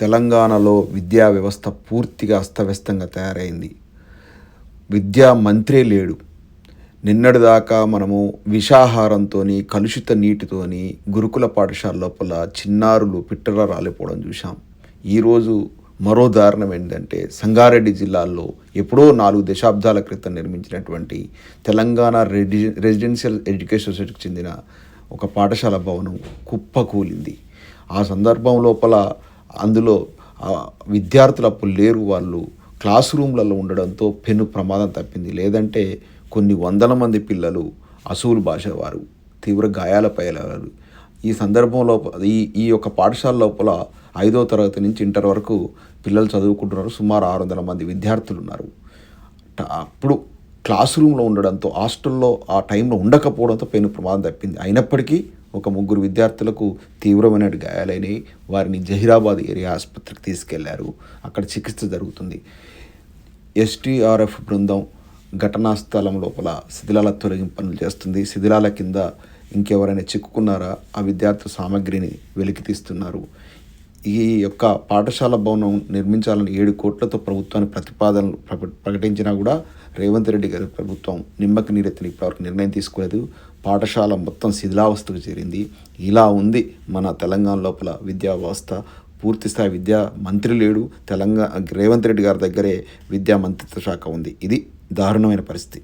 తెలంగాణలో విద్యా వ్యవస్థ పూర్తిగా అస్తవ్యస్తంగా తయారైంది. విద్యా మంత్రే లేడు. నిన్నటిదాకా మనము విషాహారంతో కలుషిత నీటితోని గురుకుల పాఠశాల లోపల చిన్నారులు పిట్టల రాలిపోవడం చూసాం ఈరోజు మరో దారుణం ఏంటంటే సంగారెడ్డి జిల్లాలో ఎప్పుడో నాలుగు దశాబ్దాల క్రితం నిర్మించినటువంటి తెలంగాణ రెడి రెసిడెన్షియల్ ఎడ్యుకేషన్ సొసైటీకి చెందిన ఒక పాఠశాల భవనం కుప్పకూలింది. ఆ సందర్భం లోపల అందులో విద్యార్థులు అప్పుడు లేరు వాళ్ళు క్లాస్ రూమ్లలో ఉండడంతో పెను ప్రమాదం తప్పింది. లేదంటే కొన్ని వందల మంది పిల్లలు అసూలు భాష వారు తీవ్ర గాయాల పైలవారు ఈ సందర్భం లోపల ఈ ఈ యొక్క పాఠశాల లోపల ఐదో తరగతి నుంచి ఇంటర్ వరకు పిల్లలు చదువుకుంటున్నారు. సుమారు ఆరు వందల మంది విద్యార్థులు ఉన్నారు. అప్పుడు క్లాస్ రూమ్లో ఉండడంతో హాస్టల్లో ఆ టైంలో ఉండకపోవడంతో పెను ప్రమాదం తప్పింది. అయినప్పటికీ ఒక ముగ్గురు విద్యార్థులకు తీవ్రమైన గాయాలైనవి వారిని జహీరాబాద్ ఏరియా ఆసుపత్రికి తీసుకెళ్ళారు. అక్కడ చికిత్స జరుగుతుంది. ఎస్టీఆర్ఎఫ్ బృందం ఘటనా స్థలం లోపల శిథిలాల తొలగింపు పనులు చేస్తుంది. శిథిలాల కింద ఇంకెవరైనా చిక్కుకున్నారా? ఆ విద్యార్థుల సామగ్రిని వెలికి తీస్తున్నారు. ఈ యొక్క పాఠశాల భవనం నిర్మించాలని ఏడు కోట్లతో ప్రభుత్వాన్ని ప్రతిపాదనలు ప్రక- ప్రకటించినా కూడా రేవంత్ రెడ్డి గారి ప్రభుత్వం నిమ్మకి నీరెత్తిన ఇప్పటివరకు నిర్ణయం తీసుకోలేదు. పాఠశాల మొత్తం శిథిలావస్థకు చేరింది. ఇలా ఉంది మన తెలంగాణ లోపల విద్యా వ్యవస్థ. పూర్తి స్థాయి విద్యా మంత్రి లేడు. తెలంగాణ రేవంత్ రెడ్డి గారి దగ్గరే విద్యా మంత్రిత్వ శాఖ ఉంది. ఇది దారుణమైన పరిస్థితి.